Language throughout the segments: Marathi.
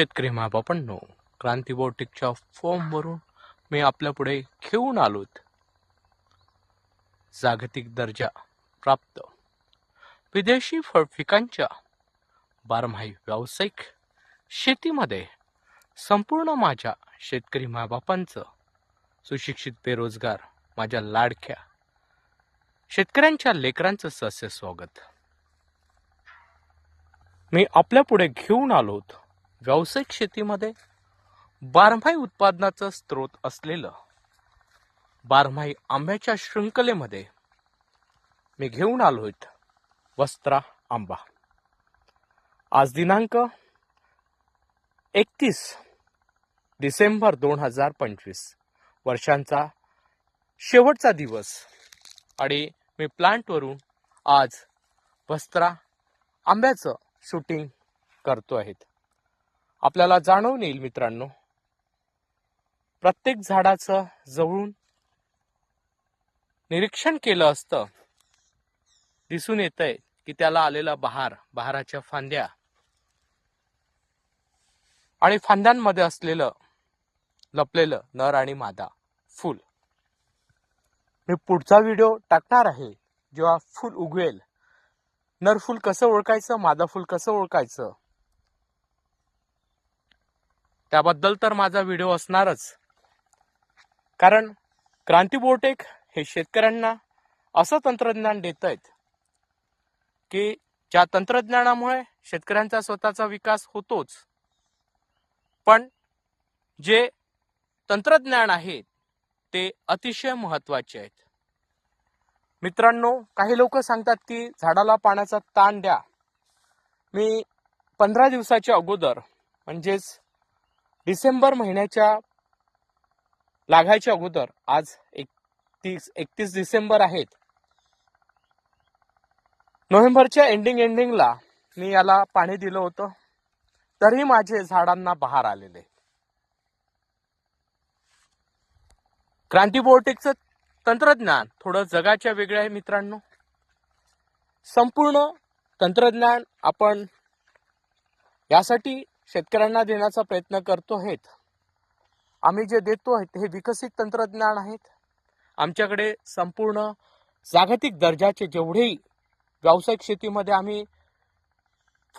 शेतकरी महाबापांनो क्रांती बोटिकच्या फॉर्मवरून मी आपल्या पुढे घेऊन आलोत. जागतिक दर्जा प्राप्त. विदेशी फळपिकांच्या बारमाही व्यावसायिक शेतीमध्ये संपूर्ण माझ्या शेतकरी मायबापांचं सुशिक्षित बेरोजगार माझ्या लाडक्या शेतकऱ्यांच्या लेकरांचं सस्य स्वागत मी आपल्या पुढे घेऊन आलोत. व्यावसायिक शेतीमध्ये बारमाही उत्पादनाचं स्रोत असलेलं बारमाही आंब्याच्या शृंखलेमध्ये मी घेऊन आलो आहेत वस्त्रा आंबा. आज दिनांक एकतीस डिसेंबर दोन हजार पंचवीस वर्षांचा शेवटचा दिवस. आणि मी प्लांटवरून आज वस्त्रा आंब्याचं शूटिंग करतो आहेत आपल्याला जाणवून येईल मित्रांनो. प्रत्येक झाडाचं जवळून निरीक्षण केलं असतं. दिसून येत आहे की त्याला आलेला बहार बहाराच्या फांद्या आणि फांद्यांमध्ये असलेलं लपलेलं नर आणि मादा फुल. मी पुढचा व्हिडिओ टाकणार आहे जेव्हा फुल उगवेल. नर फुल कसं ओळखायचं मादा फुल कसं ओळखायचं? त्याबद्दल तर माझा व्हिडिओ असणारच. कारण क्रांती बोटेक हे शेतकऱ्यांना असं तंत्रज्ञान देत आहेत की ज्या तंत्रज्ञानामुळे शेतकऱ्यांचा स्वतःचा विकास होतोच. पण जे तंत्रज्ञान आहे ते अतिशय महत्त्वाचे आहेत. मित्रांनो काही लोक सांगतात की झाडाला पाण्याचा ताण द्या. मी पंधरा दिवसाच्या अगोदर म्हणजेच डिसेंबर महिन्याच्या लागायच्या अगोदर आज एकतीस एकतीस डिसेंबर आहेत. नोव्हेंबरच्या एंडिंग एंडिंगला मी याला पाणी दिलं होतं. तरी माझे झाडांना बहार आलेले. क्रांतीबोटेकचं तंत्रज्ञान थोडं जगाच्या वेगळं आहे मित्रांनो. संपूर्ण तंत्रज्ञान आपण यासाठी शेतकऱ्यांना देण्याचा प्रयत्न करतो आहेत. आम्ही जे देतो आहेत हे विकसित तंत्रज्ञान आहेत. आमच्याकडे संपूर्ण जागतिक दर्जाचे जेवढेही व्यावसायिक शेतीमध्ये आम्ही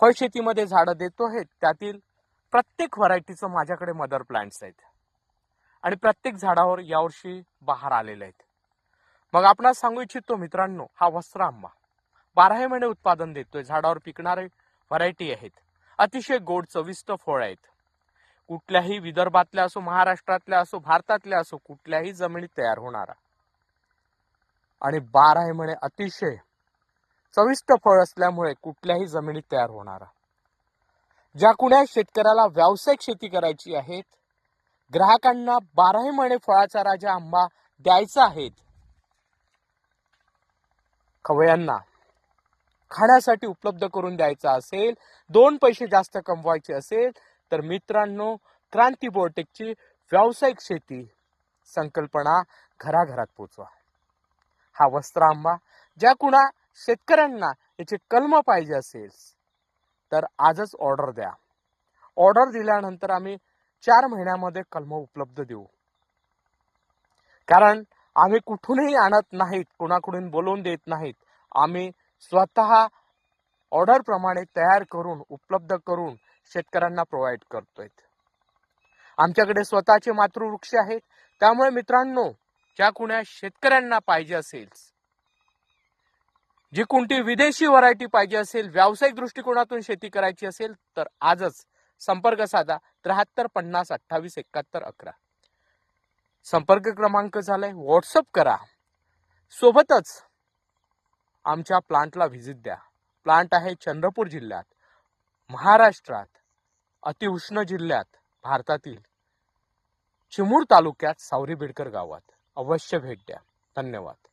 फळशेतीमध्ये झाडं देतो आहेत त्यातील प्रत्येक व्हरायटीचं माझ्याकडे मदर प्लांट्स आहेत. आणि प्रत्येक झाडावर यावर्षी बहार आलेले आहेत. मग आपणास सांगू इच्छितो मित्रांनो हा वस्त्र आंबा. बाराही महिने उत्पादन देतोय झाडावर पिकणारे व्हरायटी आहेत. अतिशय गोड चविष्ट फळ आहेत. कुठल्याही विदर्भातल्या असो महाराष्ट्रातल्या असो भारतातल्या असो कुठल्याही जमिनीत तयार होणारा. आणि बाराही म्हणे अतिशय चविष्ट फळ असल्यामुळे कुठल्याही जमिनीत तयार होणारा. ज्या कुण्या शेतकऱ्याला व्यावसायिक शेती करायची आहेत ग्राहकांना बाराही महिने फळाचा राजा आंबा द्यायचा आहेत. खवयांना खाण्यासाठी उपलब्ध करून द्यायचा असेल दोन पैसे जास्त कमवायचे असेल तर मित्रांनो क्रांती बोटेकची व्यावसायिक शेती संकल्पना घराघरात पोचवा. हा वस्त्र आंबा ज्या कुणा शेतकऱ्यांना याचे कलम पाहिजे असेल तर आजच ऑर्डर द्या. ऑर्डर दिल्यानंतर आम्ही चार महिन्यामध्ये कलम उपलब्ध देऊ. कारण आम्ही कुठूनही आणत नाहीत कुणाकडून बोलवून देत नाहीत. आम्ही स्वतः ऑर्डर प्रमाणे तयार करून उपलब्ध करून शेतकऱ्यांना प्रोव्हाइड करतोय. आमच्याकडे स्वतःचे मातृवृक्ष आहेत. त्यामुळे मित्रांनो ज्या कुण्या शेतकऱ्यांना पाहिजे असेल जी कोणती विदेशी व्हरायटी पाहिजे असेल व्यावसायिक दृष्टिकोनातून शेती करायची असेल तर आजच संपर्क साधा. त्र्याहत्तर पन्नास अठ्ठावीस एकाहत्तर अकरा. संपर्क क्रमांक झालाय. व्हॉट्सअप करा. सोबतच आमच्या प्लांटला व्हिजिट द्या. प्लांट आहे चंद्रपूर जिल्ह्यात महाराष्ट्रात अतिउष्ण जिल्ह्यात भारतातील. चिमूर तालुक्यात सावरी बेडकर गावात. अवश्य भेट द्या. धन्यवाद.